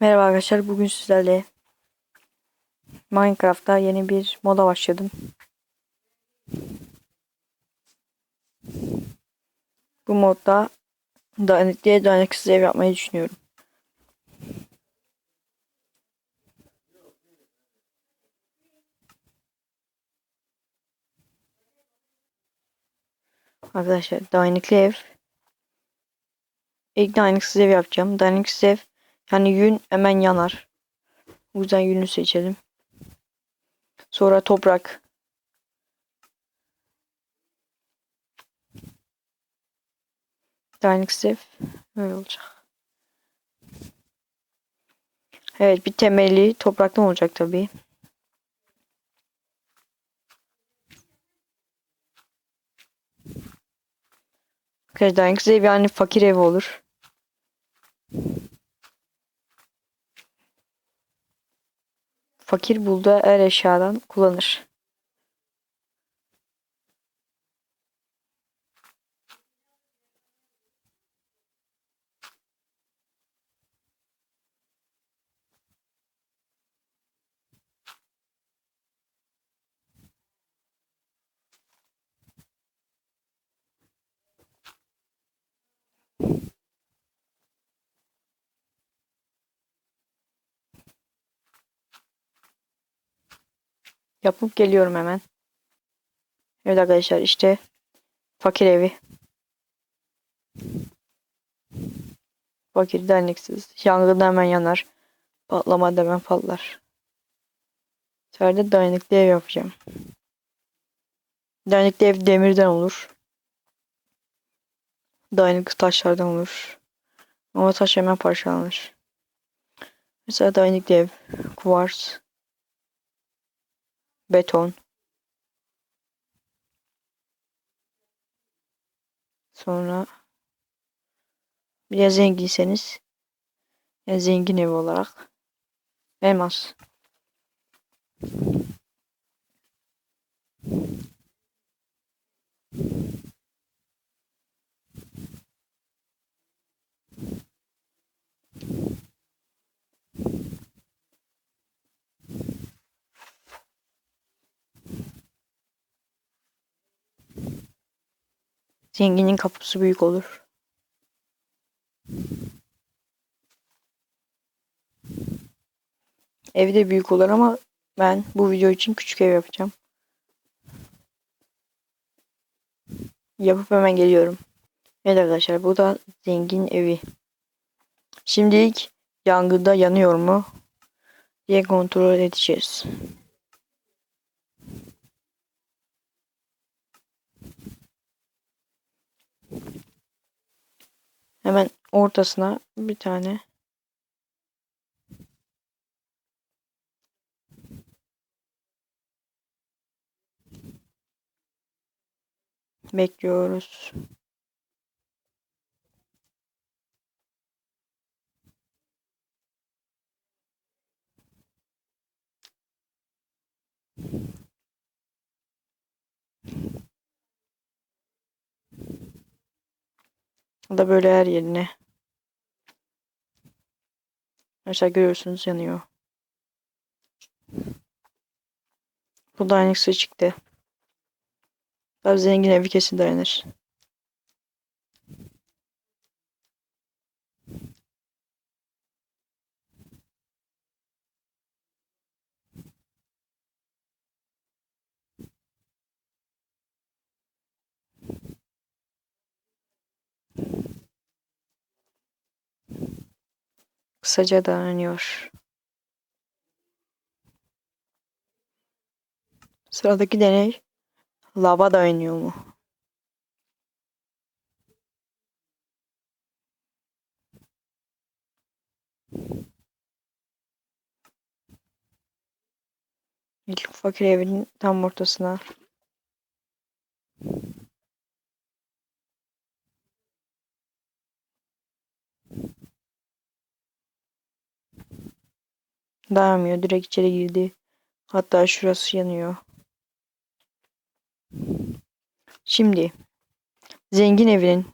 Merhaba arkadaşlar bugün sizlerle Minecraft'ta yeni bir moda başladım. Bu modda dayanıklıya dayanıksız ev yapmayı düşünüyorum. Arkadaşlar dayanıklı ev İlk dayanıksız ev yapacağım. Dayanıksız ev yani yün hemen yanar. O yüzden yünü seçelim. Sonra toprak. Dayanıksız ev böyle olacak. Evet bir temeli topraktan olacak tabii. Arkadaşlar dayanıksız ev yani fakir ev olur. Fakir bulduğu her eşyadan kullanır. Yapıp geliyorum hemen. Evet arkadaşlar işte fakir evi. Fakir derneksiz. Yangında hemen yanar. Patlama hemen patlar. Serde dayanıklı ev yapacağım. Dayanıklı ev demirden olur. Dayanıklı taşlardan olur. Ama taş hemen parçalanır. Mesela dayanıklı ev, kuvars, beton. Sonra ya zenginseniz zengin ev olarak elmas. Zenginin kapısı büyük olur. Evi de büyük olur ama ben bu video için küçük ev yapacağım. Yapıp hemen geliyorum. Evet arkadaşlar bu da zengin evi. Şimdilik yangında yanıyor mu diye kontrol edeceğiz. Hemen ortasına bir tane bekliyoruz. O da böyle her yerine. Arkadaşlar görüyorsunuz yanıyor. Bu dayanıksı çıktı. Tabii zengin evi kesin dayanır. Kısaca dayanıyor. Sıradaki deney lava dayanıyor mu? İlk fakir evinin tam ortasına Dayanmıyor. Direkt içeri girdi. Hatta şurası yanıyor. Şimdi zengin evinin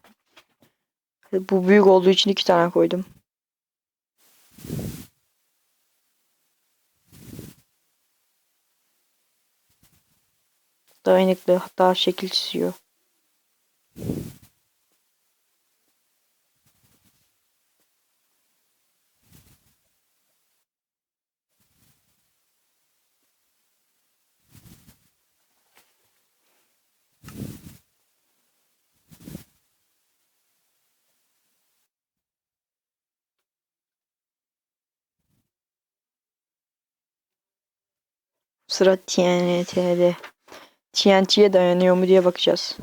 bu büyük olduğu için iki tane koydum. Dayanıklı hatta şekil çiziyor. Sıra TNT'de. TNT'ye dayanıyor mu diye bakacağız.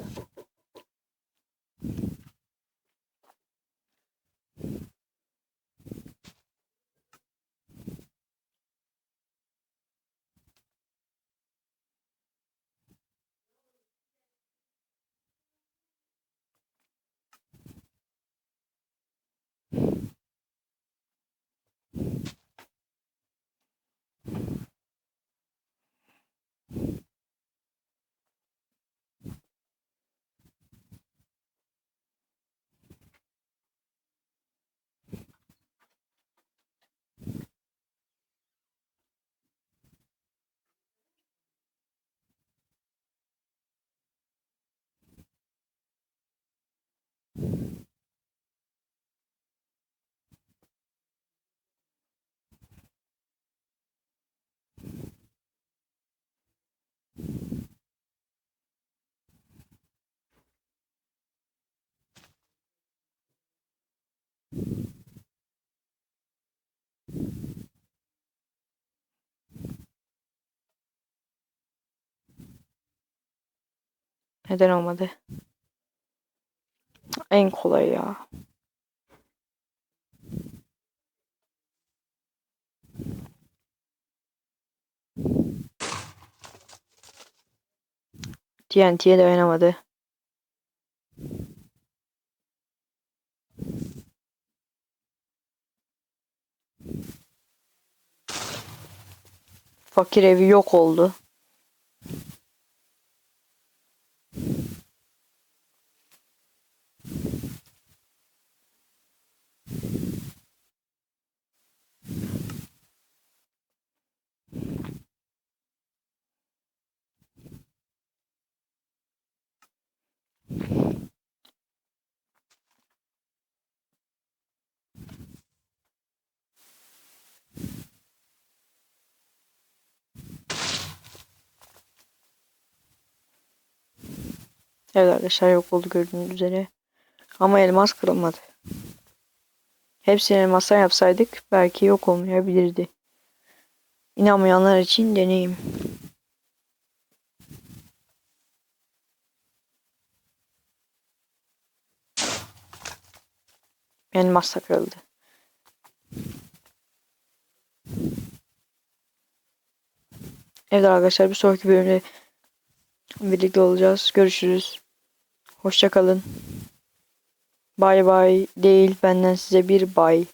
Neden olmadı? En kolay ya. TNT'ye dayanamadı. Fakir evi yok oldu. Evet arkadaşlar yok oldu gördüğünüz üzere. Ama elmas kırılmadı. Hepsini elmastan yapsaydık belki yok olmayabilirdi. İnanmayanlar için deneyim. Elmas da kırıldı. Evet arkadaşlar bir sonraki bölümde birlikte olacağız. Görüşürüz. Hoşça kalın. Bay bay değil benden size bir bay.